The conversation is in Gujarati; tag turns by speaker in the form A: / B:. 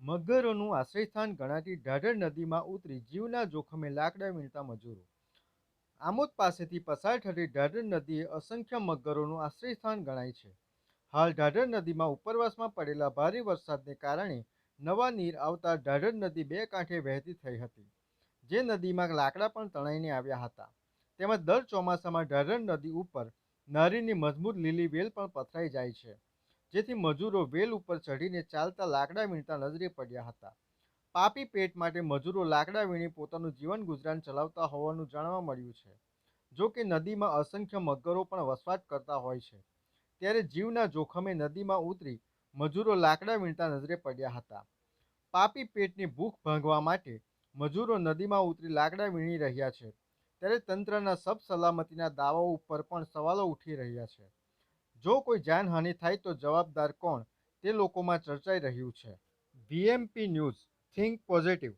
A: મગરોનું આશ્રયસ્થાન ગણાતી ઢાઢર નદીમાં ઉતરી જીવના જોખમે લાકડા વીણતા મજૂરો. આમોદ પાસેથી પસાર થતી ઢાઢર નદી અસંખ્ય મગરોનું આશ્રયસ્થાન ગણાય છે. હાલ ઢાઢર નદીમાં ઉપરવાસમાં પડેલા ભારે વરસાદને કારણે નવા નીર આવતા ઢાઢર નદી બે કાંઠે વહેતી થઈ હતી, જે નદીમાં લાકડા પણ તણાઈને આવ્યા હતા. તેમજ દર ચોમાસામાં ઢાઢર નદી ઉપર નારીની મજબૂત લીલી વેલ પણ પથરાઈ જાય છે. જેથી મજૂરો વેલ ઉપર ચઢીને ચાલતા લાકડા વીણતા નજરે પડ્યા હતા. પાપી પેટ માટે મજૂરો લાકડા વીણી પોતાનું જીવન ગુજરાન ચલાવતા હોવાનું જાણવા મળ્યું છે. જો કે નદીમાં અસંખ્ય મગરો પણ વસવાટ કરતા હોય છે. ત્યારે જીવના જોખમે નદીમાં ઉતરી મજૂરો લાકડા વીણતા નજરે પડ્યા હતા. પાપી પેટની ભૂખ ભાંગવા માટે મજૂરો નદીમાં ઉતરી લાકડા વીણી રહ્યા છે. ત્યારે તંત્રના સબ સલામતીના દાવાઓ ઉપર પણ સવાલો ઉઠી રહ્યા છે. જો કોઈ જાનહાનિ થાય તો જવાબદાર કોણ? તે લોકોમાં ચર્ચાઈ રહ્યું છે. BMP news, think positive.